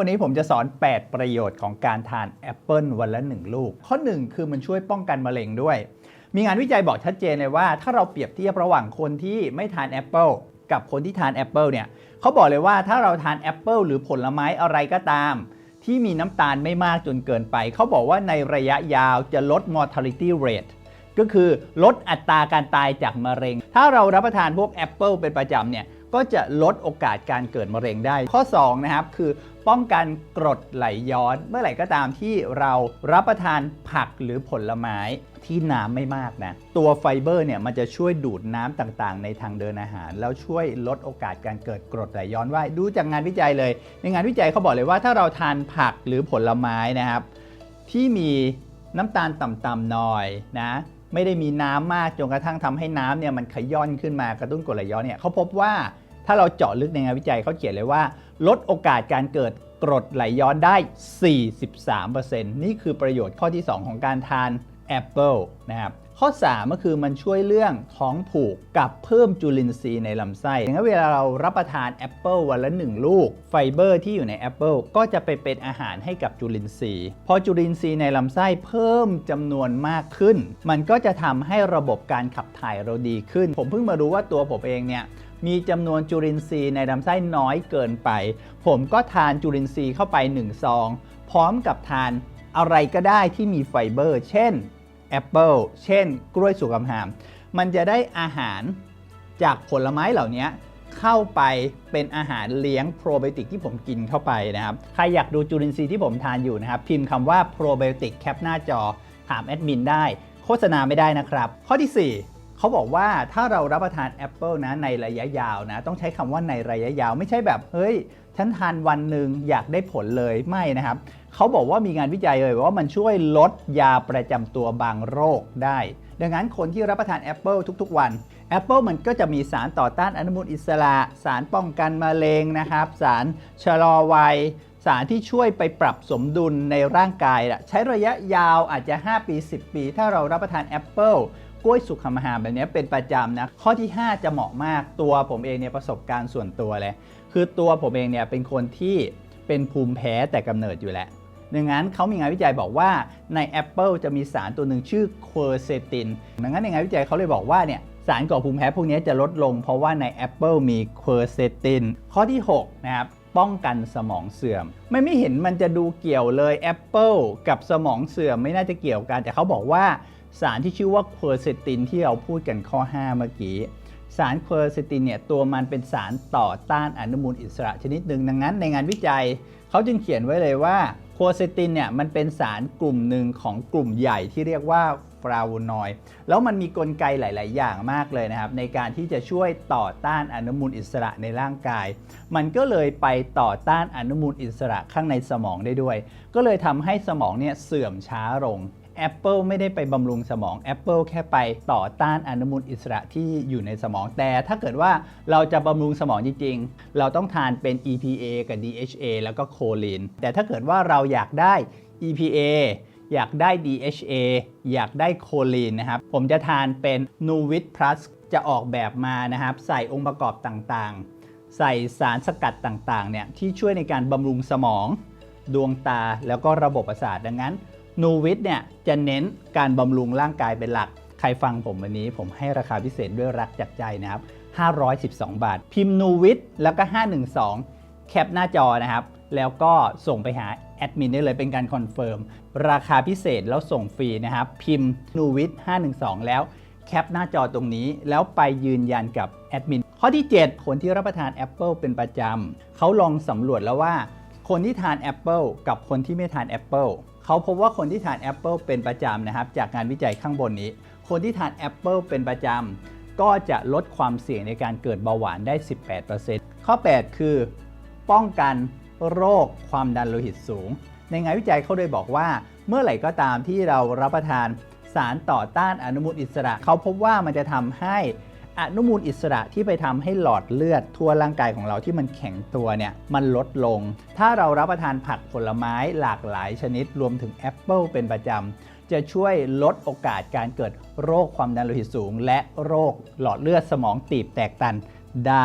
วันนี้ผมจะสอน 8 ประโยชน์ของการทานแอปเปิลวันละ 1 ลูก ข้อ 1 คือมันช่วยป้องกันมะเร็งด้วย มีงานวิจัยบอกชัดเจนเลยว่า ถ้าเราเปรียบเทียบระหว่างคนที่ไม่ทานแอปเปิลกับคนที่ทานแอปเปิลเนี่ยเขาบอกเลยว่าถ้าเราทานแอปเปิลหรือผลไม้อะไรก็ตาม ที่มีน้ำตาลไม่มากจนเกินไป เขาบอกว่าในระยะยาวจะลด mortality rate ก็คือลดอัตราการตายจากมะเร็ง ถ้าเรารับประทานพวกแอปเปิลเป็นประจำเนี่ย ก็จะลดโอกาสการเกิดมะเร็งได้ ข้อ 2 นะครับ คือป้องกันกรดไหลย้อน เมื่อไหร่ก็ตามที่เรารับประทานผักหรือผลไม้ที่น้ำไม่มากนะ ตัวไฟเบอร์เนี่ยมันจะช่วยดูดน้ำต่างๆ ในทางเดินอาหาร แล้วช่วยลดโอกาสการเกิดกรดไหลย้อนไว่ายดูจากงานวิจัยเลย ในงานวิจัยเขาบอกเลยว่าถ้าเราทานผักหรือผลไม้นะครับ ที่มีน้ำตาลต่ำๆหน่อยนะ ไม่ได้มีน้ำมากจนกระทั่งทำให้น้ำเนี่ยมันขย้อนขึ้นมากระตุ้นกรดไหลย้อนเนี่ยเขาพบว่าถ้าเราเจาะลึกในงานวิจัยเขาเขียนเลยว่า ลดโอกาสการเกิดกรดไหลย้อนได้ 43%นี่คือประโยชน์ข้อที่ 2 ของการทาน แอปเปิลนะครับข้อ 3 ก็คือมันช่วยเรื่องท้องผูกกับเพิ่มจุลินทรีย์ในลำไส้ดังนั้นเวลาเรารับประทานแอปเปิลวันละ 1 ลูก ไฟเบอร์ที่อยู่ในแอปเปิลก็จะไปเป็นอาหารให้กับจุลินทรีย์ พอจุลินทรีย์ในลำไส้เพิ่มจำนวนมากขึ้น มันก็จะทำให้ระบบการขับถ่ายเราดีขึ้น ผมเพิ่งมารู้ว่าตัวผมเองเนี่ยมีจำนวนจุลินทรีย์ในลำไส้น้อยเกินไป ผมก็ทานจุลินทรีย์เข้าไป1ซอง พร้อมกับทานอะไรก็ได้ที่มีไฟเบอร์ เช่น แอปเปิลเช่น กล้วยสุกำหาม มันจะได้อาหารจากผลไม้เหล่านี้เข้าไปเป็นอาหารเลี้ยงโปรไบโอติกที่ผมกินเข้าไปนะครับ ใครอยากดูจุลินทรีย์ที่ผมทานอยู่นะครับ พิมพ์คำว่าโปรไบโอติกแคปหน้าจอถามแอดมินได้ โฆษณาไม่ได้นะครับ ข้อที่ 4 เขาบอกว่าถ้าเรารับประทานแอปเปิลนะในระยะยาวนะ ต้องใช้คำว่าในระยะยาว ไม่ใช่แบบเฮ้ยฉันทานวันหนึ่งอยากได้ผลเลยไม่นะครับเขาบอกว่ามีงานวิจัยเลยว่ามันช่วยลดยาประจำตัวบางโรคได้ ดังนั้นคนที่รับประทานแอปเปิลทุกๆวันแอปเปิลมันก็จะมีสารต่อต้านอนุมูลอิสระ สารป้องกันมะเร็งนะครับ สารชะลอวัย สารที่ช่วยไปปรับสมดุลในร่างกาย ใช้ระยะยาวอาจจะ 5 ปี 10 ปี ถ้าเรารับประทานแอปเปิล กล้วยสุกคำหามแบบนี้เป็นประจำนะข้อที่ 5 จะเหมาะมากตัวผมเองเนี่ยประสบการณ์ส่วนตัวเลย คือตัวผมเองเนี่ยเป็นคนที่เป็นภูมิแพ้แต่กำเนิดอยู่แล้วดังนั้นเขามีงานวิจัยบอกว่าในแอปเปิลจะมีสารตัวหนึ่งชื่อควอเซตินดังนั้นในงานวิจัยเขาเลยบอกว่าเนี่ยสารก่อภูมิแพ้พวกนี้จะลดลงเพราะว่าในแอปเปิลมีควอเซตินข้อที่ 6 นะครับป้องกันสมองเสื่อม ไม่ไม่เห็นมันจะดูเกี่ยวเลยแอปเปิลกับสมองเสื่อมไม่น่าจะเกี่ยวกัน แต่เขาบอกว่า สารที่ชื่อว่าควอเซตินที่เราพูดกันข้อ 5 เมื่อกี้ สารควอเซตินเนี่ยตัวมันเป็นสารต่อต้านอนุมูลอิสระชนิดหนึ่งดังนั้นในงานวิจัยเขาจึงเขียนไว้เลยว่าโคเซตินเนี่ยมันเป็นสารกลุ่มหนึ่งของกลุ่มใหญ่ที่เรียกว่าฟลาโวนอยด์แล้วมันมีกลไกหลาย ๆ อย่างมากเลยนะครับ ในการที่จะช่วยต่อต้านอนุมูลอิสระในร่างกาย มันก็เลยไปต่อต้านอนุมูลอิสระข้างในสมองได้ด้วย ก็เลยทำให้สมองเนี่ยเสื่อมช้าลง Apple ไม่ได้ไปบำรุงสมอง Apple แค่ไปต่อต้านอนุมูลอิสระที่อยู่ในสมอง แต่ถ้าเกิดว่าเราจะบำรุงสมองจริง ๆ เราต้องทานเป็น EPA กับ DHA แล้วก็โคลีนแต่ถ้าเกิดว่าเราอยากได้ EPA อยากได้ DHA อยากได้โคลีนนะครับ ผมจะทานเป็น n u v i t Plus จะออกแบบมานะครับ ใส่องค์ประกอบต่างๆ ใส่สารสกัดต่างๆเนี่ยที่ช่วยในการบำรุงสมอง ดวงตาแล้วก็ระบบประสาทดังนั้น นูวิทเนี่ยจะเน้นการบำรุงร่างกายเป็นหลัก ใครฟังผมวันนี้ผมให้ราคาพิเศษด้วยรักจากใจนะครับ 512 บาท พิมพ์นูวิทแล้วก็ 512 แคปหน้าจอนะครับ แล้วก็ส่งไปหาแอดมินได้เลยเป็นการคอนเฟิร์ม ราคาพิเศษแล้วส่งฟรีนะครับ พิมพ์นูวิท512 แล้วแคปหน้าจอตรงนี้ แล้วไปยืนยันกับแอดมิน ข้อที่ 7 คนที่รับประทานแอปเปิลเป็นประจำเขาลองสำรวจแล้วว่า คนที่ทานแอปเปิลกับคนที่ไม่ทานแอปเปิล เขาพบว่าคนที่ทานแอปเปิลเป็นประจำนะครับ จากงานวิจัยข้างบนนี้ คนที่ทานแอปเปิลเป็นประจำก็จะลดความเสี่ยงในการเกิดเบาหวานได้ 18%ข้อ 8 คือ ป้องกันโรคความดันโลหิตสูง ในงานวิจัยเขาเลยบอกว่า เมื่อไหร่ก็ตามที่เรารับประทานสารต่อต้านอนุมูลอิสระ เขาพบว่ามันจะทำให้ อนุมูลอิสระที่ไปทำให้หลอดเลือดทั่วร่างกายของเราที่มันแข็งตัวเนี่ยมันลดลง ถ้าเรารับประทานผักผลไม้หลากหลายชนิดรวมถึงแอปเปิลเป็นประจำจะช่วยลดโอกาสการเกิดโรคความดันโลหิตสูง และโรคหลอดเลือดสมองตีบแตกตันได้